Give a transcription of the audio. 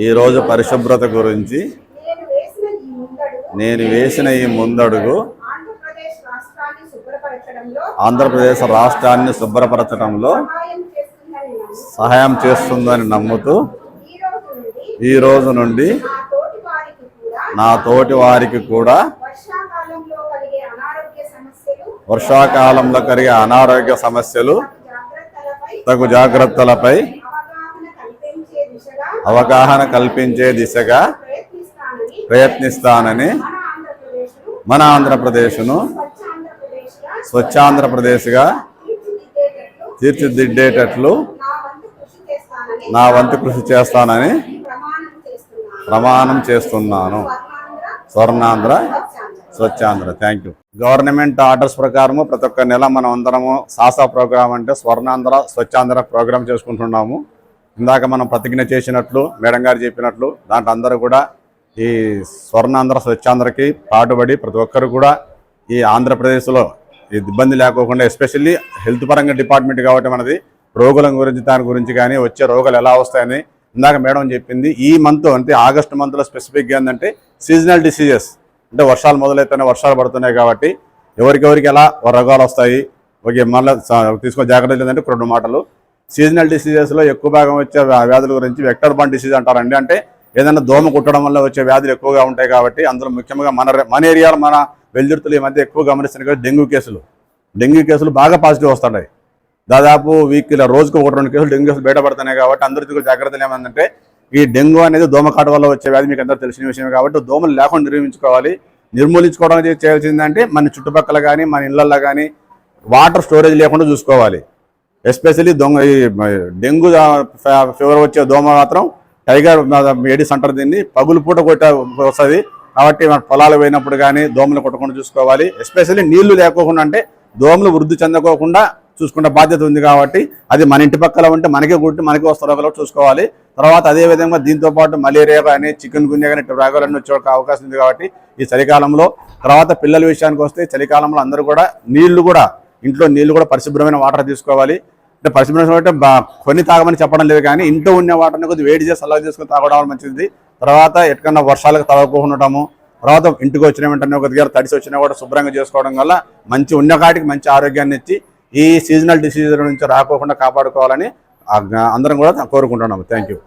ఈరోజు పరిశుభ్రత గురించి నేను వేసిన ఈ ముందడుగు ఆంధ్రప్రదేశ్ రాష్ట్రాన్ని శుభ్రపరచడంలో సహాయం చేస్తుందని నమ్ముతూ ఈ రోజు నుండి నా తోటి వారికి కూడా వర్షాకాలంలో వర్షాకాలంలో కలిగే అనారోగ్య సమస్యలు తగు జాగ్రత్తలపై అవగాహన కల్పించే దిశగా ప్రయత్నిస్తానని మన ఆంధ్రప్రదేశ్ను స్వచ్ఛ ఆంధ్రప్రదేశ్గా స్వచ్ఛాంధ్రప్రదేశ్గా తీర్చిదిద్దేటట్లు నా వంతు కృషి చేస్తానని ప్రమాణం చేస్తున్నాను. Swarnandhra Swachhandhra. Thank you government orders ప్రకారము ప్రతి ఒక్క నెల మనం అందరము సాసా ప్రోగ్రామ్ అంటే స్వర్ణాంధ్ర స్వచ్ఛాంధ్ర ప్రోగ్రామ్ చేసుకుంటున్నాము. ఇందాక మనం ప్రతిజ్ఞ చేసినట్లు మేడం గారు చెప్పినట్లు దాంట్లో అందరూ కూడా ఈ స్వర్ణాంధ్ర స్వచ్ఛాంధ్రకి పాటుపడి ప్రతి ఒక్కరు కూడా ఈ ఆంధ్రప్రదేశ్లో ఈ ఇబ్బంది లేకోకుండా ఎస్పెషల్లీ హెల్త్ పరంగా డిపార్ట్మెంట్ కాబట్టి మనది రోగుల గురించి దాని గురించి కానీ వచ్చే రోగాలు ఎలా వస్తాయని ఇందాక మేడం చెప్పింది. ఈ మంత్ అంటే ఆగస్ట్ మంత్లో స్పెసిఫిక్గా ఏంటంటే సీజనల్ డిసీజెస్ అంటే వర్షాలు మొదలైతేనే వర్షాలు పడుతున్నాయి కాబట్టి ఎవరికెవరికి ఎలా రోగాలు వస్తాయి ఓకే మళ్ళీ తీసుకున్న జాగ్రత్తలు ఏంటంటే రెండు మాటలు. సీజనల్ డిసీజెస్లో ఎక్కువ భాగం వచ్చే వ్యా- వ్యాధుల గురించి వెక్టర్ బాన్ డిసీజ్ అంటారండి. అంటే ఏదైనా దోమ కుట్టడం వల్ల వచ్చే వ్యాధులు ఎక్కువగా ఉంటాయి కాబట్టి అందులో ముఖ్యంగా మన మన ఏరియాలో మన వెల్దుర్తులు ఈ మధ్య ఎక్కువ గమనిస్తున్నాయి కదా డెంగ్యూ కేసులు. డెంగ్యూ కేసులు బాగా పాజిటివ్ వస్తున్నాయి. దాదాపు వీక్లో రోజుకు ఒకటి రెండు కేసులు డెంగ్యూ కేసులు బయటపడుతున్నాయి కాబట్టి అందరికీ జాగ్రత్తలు ఏమందంటే ఈ డెంగ్యూ అనేది దోమకాటు వల్ల వచ్చే వ్యాధి మీకు అందరూ తెలిసిన విషయం కాబట్టి దోమలు లేకుండా నిర్మించుకోవాలి. నిర్మూలించుకోవడానికి చేయాల్సిందంటే మన చుట్టుపక్కల కానీ మన ఇళ్ళల్లో కానీ వాటర్ స్టోరేజ్ లేకుండా చూసుకోవాలి. ఎస్పెషల్లీ దొంగ ఈ డెంగ్యూ ఫీవర్ వచ్చే దోమ మాత్రం టైగర్ ఏడిస్ అంటారు దీన్ని పగులు పూట కొట్ట వస్తుంది. కాబట్టి మన పొలాలు పోయినప్పుడు కానీ దోమలు కొట్టకుండా చూసుకోవాలి. ఎస్పెషల్లీ నీళ్ళు లేకోకుండా అంటే దోమలు వృద్ధి చెందకోకుండా చూసుకునే బాధ్యత ఉంది కాబట్టి అది మన ఇంటి పక్కల ఉంటే మనకే కుట్టి మనకే వస్తారు ఒకరు చూసుకోవాలి. తర్వాత అదే విధంగా దీంతో పాటు మలేరియా కానీ చికెన్ గుంజ కానీ ఇట్లా రోగాలన్నీ వచ్చే అవకాశం ఉంది కాబట్టి ఈ చలికాలంలో తర్వాత పిల్లల విషయానికి వస్తే చలికాలంలో అందరూ కూడా నీళ్ళు కూడా ఇంట్లో నీళ్ళు కూడా పరిశుభ్రమైన వాటర్ తీసుకోవాలి. అంటే పరిశుభ్రమైన అంటే కొన్ని తాగమని చెప్పడం లేదు కానీ ఇంట్లో ఉన్న వాటర్ని కొద్దిగా వేడి చేసి అలా చేసుకుని తాగడం మంచిది. తర్వాత ఎటుకన్నా వర్షాలకు తడవకుండా తర్వాత ఇంటికి వచ్చిన వెంటనే ఒక దగ్గర తడిసి వచ్చినా కూడా శుభ్రంగా చేసుకోవడం వల్ల మంచి ఉన్న కాటికి మంచి ఆరోగ్యాన్ని ఇచ్చి ఈ సీజనల్ డిసీజుల నుంచి రాకోకుండా కాపాడుకోవాలని అందరం కూడా కోరుకుంటున్నాము. Thank you